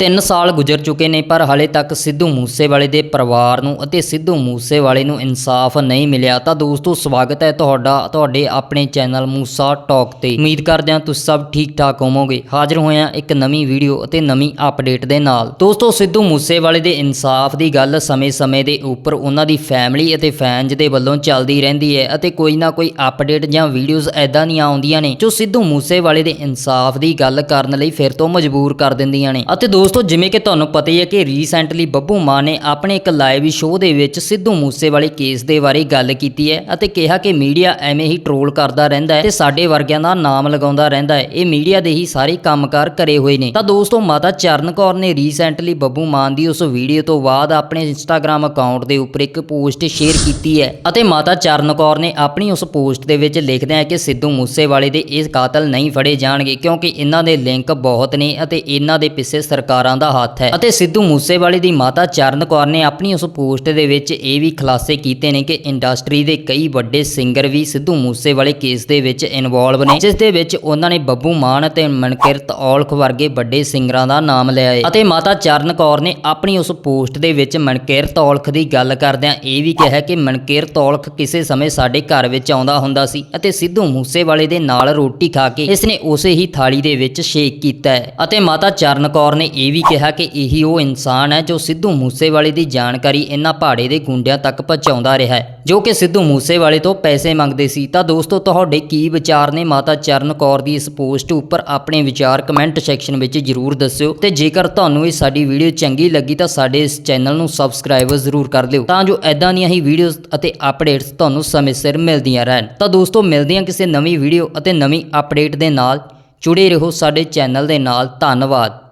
3 ਸਾਲ ਗੁਜ਼ਰ ਚੁੱਕੇ ਨੇ, ਪਰ ਹਾਲੇ ਤੱਕ ਸਿੱਧੂ ਮੂਸੇਵਾਲੇ ਦੇ ਪਰਿਵਾਰ ਨੂੰ ਅਤੇ ਸਿੱਧੂ ਮੂਸੇਵਾਲੇ ਨੂੰ ਇਨਸਾਫ ਨਹੀਂ ਮਿਲਿਆ। ਤਾਂ ਦੋਸਤੋ, ਸਵਾਗਤ ਹੈ ਤੁਹਾਡਾ, ਤੁਹਾਡੇ ਆਪਣੇ ਚੈਨਲ ਮੂਸਾ ਟਾਕ ਤੇ। ਉਮੀਦ ਕਰਦੇ ਹਾਂ ਤੁਸੀਂ ਸਭ ਠੀਕ ਠਾਕ ਹੋਵੋਗੇ। ਹਾਜ਼ਰ ਹੋਏ ਹਾਂ ਇੱਕ ਨਵੀਂ ਵੀਡੀਓ ਅਤੇ ਨਵੀਂ ਅਪਡੇਟ ਦੇ ਨਾਲ। ਦੋਸਤੋ, ਸਿੱਧੂ ਮੂਸੇਵਾਲੇ ਦੇ ਇਨਸਾਫ ਦੀ ਗੱਲ ਸਮੇਂ-ਸਮੇਂ ਦੇ ਉੱਪਰ ਉਹਨਾਂ ਦੀ ਫੈਮਿਲੀ ਅਤੇ ਫੈਨਜ਼ ਦੇ ਵੱਲੋਂ ਚੱਲਦੀ ਰਹਿੰਦੀ ਹੈ ਅਤੇ ਕੋਈ ਨਾ ਕੋਈ ਅਪਡੇਟ ਜਾਂ ਵੀਡੀਓਜ਼ ਐਦਾਂ ਦੀਆਂ ਆਉਂਦੀਆਂ ਨੇ, ਜੋ ਸਿੱਧੂ ਮੂਸੇਵਾਲੇ ਦੇ ਇਨਸਾਫ ਦੀ ਗੱਲ ਕਰਨ ਲਈ ਫਿਰ ਤੋਂ ਮਜਬੂਰ ਕਰ ਦਿੰਦੀਆਂ ਨੇ। ਅਤੇ ਦੋ ਦੋਸਤੋ, ਜਿਵੇਂ ਕਿ ਤੁਹਾਨੂੰ ਪਤਾ ਹੀ ਹੈ ਕਿ ਰੀਸੈਂਟਲੀ ਬੱਬੂ ਮਾਨ ਨੇ ਆਪਣੇ ਇੱਕ ਲਾਈਵ ਸ਼ੋਅ ਦੇ ਵਿੱਚ ਸਿੱਧੂ ਮੂਸੇਵਾਲੇ ਕੇਸ ਦੇ ਬਾਰੇ ਗੱਲ ਕੀਤੀ ਹੈ ਅਤੇ ਕਿਹਾ ਕਿ ਮੀਡੀਆ ਐਵੇਂ ਹੀ ਟ੍ਰੋਲ ਕਰਦਾ ਰਹਿੰਦਾ ਹੈ ਤੇ ਸਾਡੇ ਵਰਗਿਆਂ ਦਾ ਨਾਮ ਲਗਾਉਂਦਾ ਰਹਿੰਦਾ ਹੈ। ਇਹ ਮੀਡੀਆ ਦੇ ਹੀ ਸਾਰੇ ਕੰਮਕਾਰ ਕਰੇ ਹੋਏ ਨੇ। ਤਾਂ ਦੋਸਤੋ, ਮਾਤਾ ਚਰਨ ਕੌਰ ਨੇ ਰੀਸੈਂਟਲੀ ਬੱਬੂ ਮਾਨ ਦੀ ਉਸ ਵੀਡੀਓ ਤੋਂ ਬਾਅਦ ਆਪਣੇ ਇੰਸਟਾਗ੍ਰam ਅਕਾਊਂਟ ਦੇ ਉੱਪਰ ਇੱਕ ਪੋਸਟ ਸ਼ੇਅਰ ਕੀਤੀ ਹੈ ਅਤੇ ਮਾਤਾ ਚਰਨ ਕੌਰ ਨੇ ਆਪਣੀ ਉਸ ਪੋਸਟ ਦੇ ਵਿੱਚ ਲਿਖਦਿਆਂ ਕਿ ਸਿੱਧੂ ਮੂਸੇਵਾਲੇ ਦੇ ਇਹ ਕਾਤਲ ਨਹੀਂ ਫੜੇ ਜਾਣਗੇ ਕਿਉਂਕਿ ਇਹਨਾਂ ਦੇ ਲਿੰਕ ਬਹੁਤ ਨੇ ਅਤੇ ਇਹਨਾਂ ਦੇ ਪਿੱਛੇ ਸਰਕਾਰ ਸਰਕਾਰਾਂ ਦਾ ਹੱਥ ਹੈ ਅਤੇ ਸਿੱਧੂ ਮੂਸੇਵਾਲੇ ਦੀ ਮਾਤਾ ਚਰਨ ਕੌਰ ਨੇ ਆਪਣੀ ਉਸ ਪੋਸਟ ਦੇ ਵਿੱਚ ਇਹ ਵੀ ਖੁਲਾਸੇ ਕੀਤੇ ਨੇ ਕਿ ਇੰਡਸਟਰੀ ਦੇ ਕਈ ਵੱਡੇ ਸਿੰਗਰ ਵੀ ਸਿੱਧੂ ਮੂਸੇਵਾਲੇ ਕੇਸ ਦੇ ਵਿੱਚ ਇਨਵੋਲਵ ਨੇ, ਜਿਸ ਦੇ ਵਿੱਚ ਉਹਨਾਂ ਨੇ ਬੱਬੂ ਮਾਨ ਅਤੇ ਮਨਕਿਰਤ ਔਲਖ ਵਰਗੇ ਵੱਡੇ ਸਿੰਗਰਾਂ ਦਾ ਨਾਮ ਲਿਆ ਹੈ। ਅਤੇ ਮਾਤਾ ਚਰਨ ਕੌਰ ਨੇ ਆਪਣੀ ਉਸ ਪੋਸਟ ਦੇ ਵਿੱਚ ਮਨਕਿਰਤ ਔਲਖ ਦੀ ਗੱਲ ਕਰਦਿਆਂ ਇਹ ਵੀ ਕਿਹਾ ਕਿ ਮਨਕਿਰਤ ਔਲਖ ਕਿਸੇ ਸਮੇਂ ਸਾਡੇ ਘਰ ਵਿੱਚ ਆਉਂਦਾ ਹੁੰਦਾ ਸੀ ਅਤੇ ਸਿੱਧੂ ਮੂਸੇਵਾਲੇ ਦੇ ਨਾਲ ਰੋਟੀ ਖਾ ਕੇ ਇਸ ਨੇ ਉਸੇ ਹੀ ਥਾਲੀ ਦੇ ਵਿੱਚ ਸ਼ੇਕ ਕੀਤਾ ਹੈ। ਅਤੇ ਮਾਤਾ ਚਰਨ ਕੌਰ ਨੇ ਇਹ ਵੀ ਕਿਹਾ ਕਿ ਇਹੀ ਉਹ ਇਨਸਾਨ ਹੈ ਜੋ ਸਿੱਧੂ ਮੂਸੇਵਾਲੇ ਦੀ ਜਾਣਕਾਰੀ ਇਹਨਾਂ ਪਹਾੜੇ ਦੇ ਗੁੰਡਿਆਂ ਤੱਕ ਪਹੁੰਚਾਉਂਦਾ ਰਿਹਾ ਹੈ। ਜੋ ਕਿ ਸਿੱਧੂ ਮੂਸੇਵਾਲੇ ਤੋਂ ਪੈਸੇ ਮੰਗਦੇ ਸੀ। ਤਾਂ ਦੋਸਤੋ, ਤੁਹਾਡੇ ਕੀ ਵਿਚਾਰ ਨੇ? ਮਾਤਾ ਚਰਨ ਕੌਰ ਦੀ ਇਸ ਪੋਸਟ ਉੱਪਰ ਆਪਣੇ ਵਿਚਾਰ ਕਮੈਂਟ ਸੈਕਸ਼ਨ ਵਿੱਚ ਜਰੂਰ ਦੱਸਿਓ। ਤੇ ਜੇਕਰ ਤੁਹਾਨੂੰ ਇਹ ਸਾਡੀ ਵੀਡੀਓ ਚੰਗੀ ਲੱਗੀ, ਤਾਂ ਸਾਡੇ ਇਸ ਚੈਨਲ ਨੂੰ ਸਬਸਕ੍ਰਾਈਬ ਜ਼ਰੂਰ ਕਰ ਲਿਓ। ਤਾਂ ਜੋ ਐਦਾਂ ਦੀਆਂ ਹੀ ਵੀਡੀਓਜ਼ ਅਤੇ ਅਪਡੇਟਸ ਤੁਹਾਨੂੰ ਸਮੇਂ ਸਿਰ ਮਿਲਦੀਆਂ ਰਹਿਣ। ਤਾਂ ਦੋਸਤੋ, ਮਿਲਦੇ ਹਾਂ ਕਿਸੇ ਨਵੀਂ ਵੀਡੀਓ ਅਤੇ ਨਵੀਂ ਅਪਡੇਟ ਦੇ ਨਾਲ। ਜੁੜੇ ਰਹੋ ਸਾਡੇ ਚੈਨਲ ਦੇ ਨਾਲ। ਧੰਨਵਾਦ।